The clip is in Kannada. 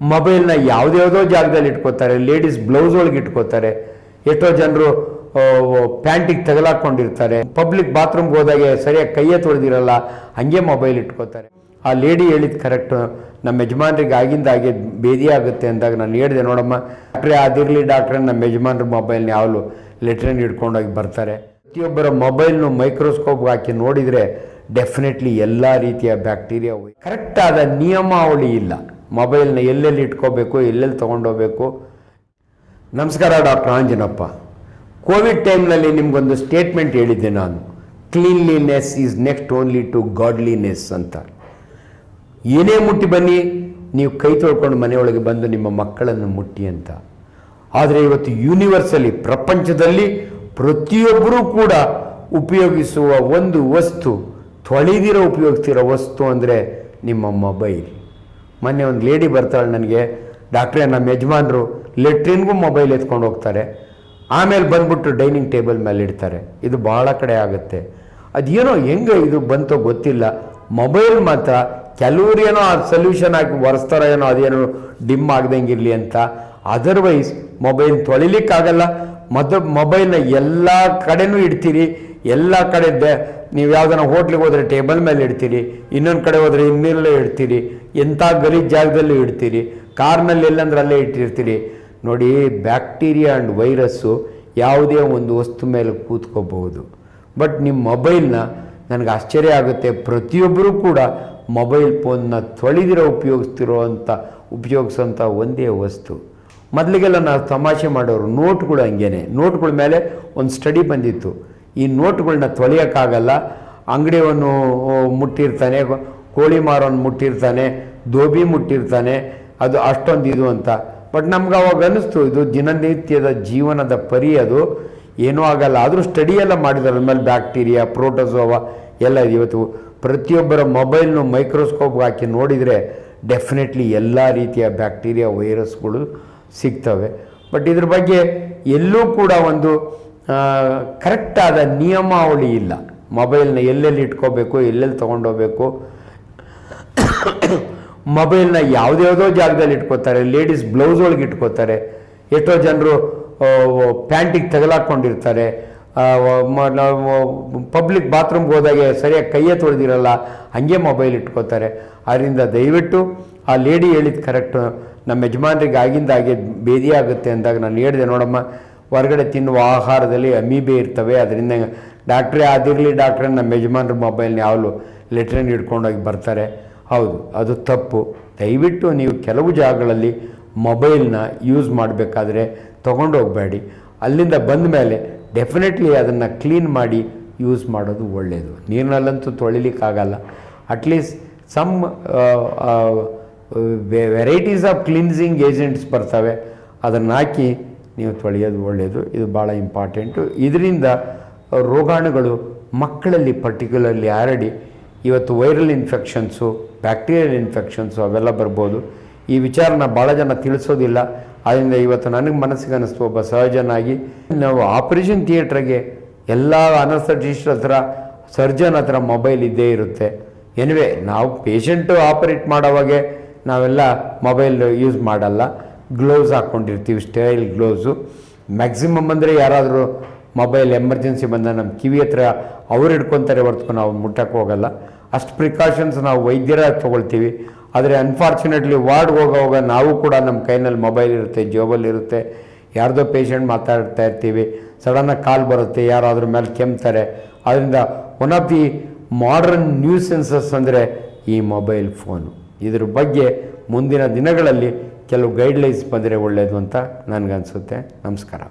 ಮೊಬೈಲ್ನ ಯಾವುದ್ಯಾವುದೋ ಜಾಗದಲ್ಲಿ ಇಟ್ಕೋತಾರೆ ಲೇಡೀಸ್ ಬ್ಲೌಸ್ ಒಳಗೆ ಇಟ್ಕೋತಾರೆ. ಎಷ್ಟೋ ಜನರು ಪ್ಯಾಂಟಿಗೆ ತಗಲಾಕೊಂಡಿರ್ತಾರೆ ಪಬ್ಲಿಕ್ ಬಾತ್ರೂಮ್ಗೆ ಹೋದಾಗೆ ಸರಿಯಾಗಿ ಕೈಯೇ ತೊಳೆದಿರಲ್ಲ, ಹಂಗೆ ಮೊಬೈಲ್ ಇಟ್ಕೋತಾರೆ. ಆ ಲೇಡಿ ಹೇಳಿದ ಕರೆಕ್ಟ್ ನಮ್ಮ ಯಜಮಾನ್ರಿಗೆ ಆಗಿಂದಾಗೆ ಬೇದಿ ಆಗುತ್ತೆ ಅಂದಾಗ ನಾನು ಹೇಳಿದೆ, ನೋಡಮ್ಮ ಡಾಕ್ಟ್ರೇ ಅದಿರಲಿ ಡಾಕ್ಟ್ರೆ ನಮ್ಮ ಯಜಮಾನ್ರ ಮೊಬೈಲ್ನ ಯಾವಲು ಲೆಟ್ರಿನ್ ಹಿಡ್ಕೊಂಡೋಗಿ ಬರ್ತಾರೆ. ಪ್ರತಿಯೊಬ್ಬರ ಮೊಬೈಲ್ನು ಮೈಕ್ರೋಸ್ಕೋಪ್ ಹಾಕಿ ನೋಡಿದರೆ ಡೆಫಿನೆಟ್ಲಿ ಎಲ್ಲ ರೀತಿಯ ಬ್ಯಾಕ್ಟೀರಿಯಾ ಕರೆಕ್ಟಾದ ನಿಯಮಾವಳಿ ಇಲ್ಲ. ಮೊಬೈಲ್ನ ಎಲ್ಲೆಲ್ಲಿ ಇಟ್ಕೋಬೇಕು, ಎಲ್ಲೆಲ್ಲಿ ತೊಗೊಂಡೋಗ್ಬೇಕು. ನಮಸ್ಕಾರ ಡಾಕ್ಟರ್ ಆಂಜನಪ್ಪ. ಕೋವಿಡ್ ಟೈಮ್ನಲ್ಲಿ ನಿಮಗೊಂದು ಸ್ಟೇಟ್ಮೆಂಟ್ ಹೇಳಿದ್ದೆ ನಾನು. Cleanliness is next only to godliness ಅಂತ. ಏನೇ ಮುಟ್ಟಿ ಬನ್ನಿ, ನೀವು ಕೈ ತೊಳ್ಕೊಂಡು ಮನೆಯೊಳಗೆ ಬಂದು ನಿಮ್ಮ ಮಕ್ಕಳನ್ನು ಮುಟ್ಟಿ ಅಂತ. ಆದರೆ ಇವತ್ತು ಯೂನಿವರ್ಸಲಿ ಪ್ರಪಂಚದಲ್ಲಿ ಪ್ರತಿಯೊಬ್ಬರೂ ಕೂಡ ಉಪಯೋಗಿಸುವ ಒಂದು ವಸ್ತು, ತೊಳೆದಿರೋ, ಉಪಯೋಗಿಸ್ತಿರೋ ವಸ್ತು ಅಂದರೆ ನಿಮ್ಮ ಮೊಬೈಲ್. ಮೊನ್ನೆ ಒಂದು ಲೇಡಿ ಬರ್ತಾಳೆ ನನಗೆ. ಡಾಕ್ಟ್ರೇ ನಮ್ಮ ಯಜಮಾನರು ಲೆಟ್ರಿನ್ಗೂ ಮೊಬೈಲ್ ಎತ್ಕೊಂಡು ಹೋಗ್ತಾರೆ. ಆಮೇಲೆ ಬಂದ್ಬಿಟ್ಟು ಡೈನಿಂಗ್ ಟೇಬಲ್ ಮೇಲೆ ಇಡ್ತಾರೆ. ಇದು ಭಾಳ ಕಡೆ ಆಗುತ್ತೆ. ಅದೇನೋ ಹೆಂಗೆ ಇದು ಬಂತೋ ಗೊತ್ತಿಲ್ಲ. ಮೊಬೈಲ್ ಮಾತ್ರ ಕೆಲವ್ರು ಏನೋ ಆ ಸೊಲ್ಯೂಷನ್ ಹಾಕಿ ಒರೆಸ್ತಾರೋ ಏನೋ ಅದೇನೋ ಡಿಮ್ ಆಗ್ದಂಗೆ ಇರಲಿ ಅಂತ. ಅದರ್ವೈಸ್ ಮೊಬೈಲ್ ತೊಳಿಲಿಕ್ಕಾಗಲ್ಲ. ಮೊದ ಮೊಬೈಲ್ನ ಎಲ್ಲ ಕಡೆನೂ ಇಡ್ತೀರಿ. ಎಲ್ಲ ಕಡೆ ನೀವು ಯಾವ್ದನ್ನ ಹೋಟ್ಲಿಗೆ ಹೋದರೆ ಟೇಬಲ್ ಮೇಲೆ ಇಡ್ತೀರಿ. ಇನ್ನೊಂದು ಕಡೆ ಹೋದರೆ ಇನ್ನೆಲ್ಲ ಇಡ್ತೀರಿ. ಎಂಥ ಗಲೀಜ್ ಜಾಗದಲ್ಲೂ ಇಡ್ತೀರಿ? ಕಾರ್ನಲ್ಲಿ ಎಲ್ಲಂದ್ರೆ ಅಲ್ಲೇ ಇಟ್ಟಿರ್ತೀರಿ. ನೋಡಿ, ಬ್ಯಾಕ್ಟೀರಿಯಾ ಆ್ಯಂಡ್ ವೈರಸ್ಸು ಯಾವುದೇ ಒಂದು ವಸ್ತು ಮೇಲೆ ಕೂತ್ಕೋಬಹುದು. ಬಟ್ ನಿಮ್ಮ ಮೊಬೈಲ್ನ ನನಗೆ ಆಶ್ಚರ್ಯ ಆಗುತ್ತೆ. ಪ್ರತಿಯೊಬ್ಬರೂ ಕೂಡ ಮೊಬೈಲ್ ಫೋನ್ನ ತೊಳೆದಿರೋ ಉಪಯೋಗಿಸ್ತಿರೋ ಅಂತ, ಉಪಯೋಗಿಸೋಂಥ ಒಂದೇ ವಸ್ತು. ಮೊದಲಿಗೆಲ್ಲ ನಾವು ತಮಾಷೆ ಮಾಡೋರು ನೋಟ್ಗಳು ಹಂಗೇನೆ. ನೋಟ್ಗಳ ಮೇಲೆ ಒಂದು ಸ್ಟಡಿ ಬಂದಿತ್ತು. ಈ ನೋಟ್ಗಳನ್ನ ತೊಳೆಯೋಕ್ಕಾಗಲ್ಲ. ಅಂಗಡಿಯವನು ಮುಟ್ಟಿರ್ತಾನೆ ಕೋಳಿ ಮಾರೋನ್ ಮುಟ್ಟಿರ್ತಾನೆ, ದೋಬಿ ಮುಟ್ಟಿರ್ತಾನೆ, ಅದು ಅಷ್ಟೊಂದು ಇದು ಅಂತ. ಬಟ್ ನಮ್ಗೆ ಅವಾಗ ಅನ್ನಿಸ್ತು, ಇದು ದಿನನಿತ್ಯದ ಜೀವನದ ಪರಿ ಅದು. ಏನೂ ಆಗಲ್ಲ, ಆದರೂ ಸ್ಟಡಿ ಎಲ್ಲ ಮಾಡಿದ್ದಾರೆ ಆಮೇಲೆ ಬ್ಯಾಕ್ಟೀರಿಯಾ ಪ್ರೋಟೋಸೋವಾ ಎಲ್ಲ ಇದೆ. ಇವತ್ತು ಪ್ರತಿಯೊಬ್ಬರ ಮೊಬೈಲ್ನು ಮೈಕ್ರೋಸ್ಕೋಪ್ ಹಾಕಿ ನೋಡಿದರೆ ಡೆಫಿನೆಟ್ಲಿ ಎಲ್ಲ ರೀತಿಯ ಬ್ಯಾಕ್ಟೀರಿಯಾ ವೈರಸ್ಗಳು ಸಿಗ್ತವೆ. ಬಟ್ ಇದ್ರ ಬಗ್ಗೆ ಎಲ್ಲೂ ಕೂಡ ಒಂದು ಕರೆಕ್ಟಾದ ನಿಯಮಾವಳಿ ಇಲ್ಲ. ಮೊಬೈಲ್ನ ಎಲ್ಲೆಲ್ಲಿ ಇಟ್ಕೋಬೇಕು, ಎಲ್ಲೆಲ್ಲಿ ತೊಗೊಂಡೋಗ್ಬೇಕು ಮೊಬೈಲ್ನ ಯಾವುದ್ಯಾವುದೋ ಜಾಗದಲ್ಲಿ ಇಟ್ಕೋತಾರೆ ಲೇಡೀಸ್ ಬ್ಲೌಸ್ ಒಳಗೆ ಇಟ್ಕೋತಾರೆ. ಎಷ್ಟೋ ಜನರು ಪ್ಯಾಂಟಿಗೆ ತಗಲಾಕೊಂಡಿರ್ತಾರೆ. ಪಬ್ಲಿಕ್ ಬಾತ್ರೂಮ್ಗೆ ಹೋದಾಗೆ ಸರಿಯಾಗಿ ಕೈಯೇ ತೊಳೆದಿರಲ್ಲ, ಹಂಗೆ ಮೊಬೈಲ್ ಇಟ್ಕೋತಾರೆ. ಅದರಿಂದ ದಯವಿಟ್ಟು ಆ ಲೇಡಿ ಹೇಳಿದ ಕರೆಕ್ಟ್ ನಮ್ಮ ಯಜಮಾನ್ರಿಗೆ ಆಗಿಂದಾಗೆ ಬೇದಿ ಆಗುತ್ತೆ ಅಂದಾಗ ನಾನು ಹೇಳಿದೆ, ನೋಡಮ್ಮ, ಹೊರಗಡೆ ತಿನ್ನುವ ಆಹಾರದಲ್ಲಿ ಅಮೀಬೆ ಇರ್ತವೆ. ಅದರಿಂದ ಡಾಕ್ಟ್ರೇ ಆದಿರಲಿ ಡಾಕ್ಟ್ರೇ, ನಮ್ಮ ಯಜಮಾನ್ರ ಮೊಬೈಲ್ನ ಯಾವಲು ಲೆಟ್ರನ್ ಹಿಡ್ಕೊಂಡೋಗಿ ಬರ್ತಾರೆ. ಹೌದು, ಅದು ತಪ್ಪು. ದಯವಿಟ್ಟು ನೀವು ಕೆಲವು ಜಾಗಗಳಲ್ಲಿ ಮೊಬೈಲ್ನ ಯೂಸ್ ಮಾಡಬೇಕಾದ್ರೆ ತೊಗೊಂಡೋಗಬೇಡಿ. ಅಲ್ಲಿಂದ ಬಂದ ಮೇಲೆ ಡೆಫಿನೆಟ್ಲಿ ಅದನ್ನು ಕ್ಲೀನ್ ಮಾಡಿ ಯೂಸ್ ಮಾಡೋದು ಒಳ್ಳೆಯದು ನೀರಿನಲ್ಲಂತೂ ತೊಳಿಲಿಕ್ಕಾಗಲ್ಲ. At least some varieties of cleansing agents ಬರ್ತವೆ. ಅದನ್ನು ಹಾಕಿ ನೀವು ತೊಳೆಯೋದು ಒಳ್ಳೆಯದು ಇದು ಭಾಳ ಇಂಪಾರ್ಟೆಂಟು ಇದರಿಂದ ರೋಗಾಣುಗಳು ಮಕ್ಕಳಲ್ಲಿ ಪರ್ಟಿಕ್ಯುಲರ್ಲಿ ಹರಡಿ ಇವತ್ತು ವೈರಲ್ ಇನ್ಫೆಕ್ಷನ್ಸು, ಬ್ಯಾಕ್ಟೀರಿಯಲ್ ಇನ್ಫೆಕ್ಷನ್ಸು ಅವೆಲ್ಲ ಬರ್ಬೋದು. ಈ ವಿಚಾರನ ಭಾಳ ಜನ ತಿಳಿಸೋದಿಲ್ಲ. ಆದ್ದರಿಂದ ಇವತ್ತು ನನಗೆ ಮನಸ್ಸಿಗೆ ಅನ್ನಿಸ್ತು ಒಬ್ಬ ಸರ್ಜನಾಗಿ. ನಾವು ಆಪರೇಷನ್ ಥಿಯೇಟ್ರಿಗೆ ಎಲ್ಲ ಅನಸ್ತಟಿಸ್ಟ್ ಹತ್ರ, ಸರ್ಜನ್ ಹತ್ರ ಮೊಬೈಲ್ ಇದ್ದೇ ಇರುತ್ತೆ. ಎನಿವೆ, ನಾವು ಪೇಷಂಟು ಆಪರೇಟ್ ಮಾಡೋವಾಗೆ ನಾವೆಲ್ಲ ಮೊಬೈಲ್ ಯೂಸ್ ಮಾಡಲ್ಲ. ಗ್ಲೌಸ್ ಹಾಕ್ಕೊಂಡಿರ್ತೀವಿ ಸ್ಟೈಲ್ ಗ್ಲೌಸು. ಮ್ಯಾಕ್ಸಿಮಮ್ ಅಂದರೆ ಯಾರಾದರೂ ಮೊಬೈಲ್ ಎಮರ್ಜೆನ್ಸಿ ಬಂದ ನಮ್ಮ ಕಿವಿ ಹತ್ರ ಅವ್ರು ಹಿಡ್ಕೊತಾರೆ ಹೊರತು ನಾವು ಮುಟ್ಟಕ್ಕೆ ಹೋಗಲ್ಲ. ಅಷ್ಟು ಪ್ರಿಕಾಷನ್ಸ್ ನಾವು ವೈದ್ಯರ ತೊಗೊಳ್ತೀವಿ. ಆದರೆ ಅನ್ಫಾರ್ಚುನೇಟ್ಲಿ ವಾರ್ಡ್ಗೆ ಹೋಗೋವಾಗ ನಾವು ಕೂಡ ನಮ್ಮ ಕೈನಲ್ಲಿ ಮೊಬೈಲ್ ಇರುತ್ತೆ ಜೇಬಲ್ಲಿ ಇರುತ್ತೆ. ಯಾರ್ದೋ ಪೇಷಂಟ್ ಮಾತಾಡ್ತಾ ಇರ್ತೀವಿ. ಸಡನ್ನಾಗಿ ಕಾಲ್ ಬರುತ್ತೆ, ಯಾರಾದ್ರ ಮೇಲೆ ಕೆಮ್ತಾರೆ. ಅದರಿಂದ one of the modern nuisances ಅಂದರೆ ಈ ಮೊಬೈಲ್ ಫೋನು ಇದ್ರ ಬಗ್ಗೆ ಮುಂದಿನ ದಿನಗಳಲ್ಲಿ ಕೆಲವು ಗೈಡ್ಲೈನ್ಸ್ ಬಂದರೆ ಒಳ್ಳೆಯದು ಅಂತ ನನಗನ್ಸುತ್ತೆ. ನಮಸ್ಕಾರ.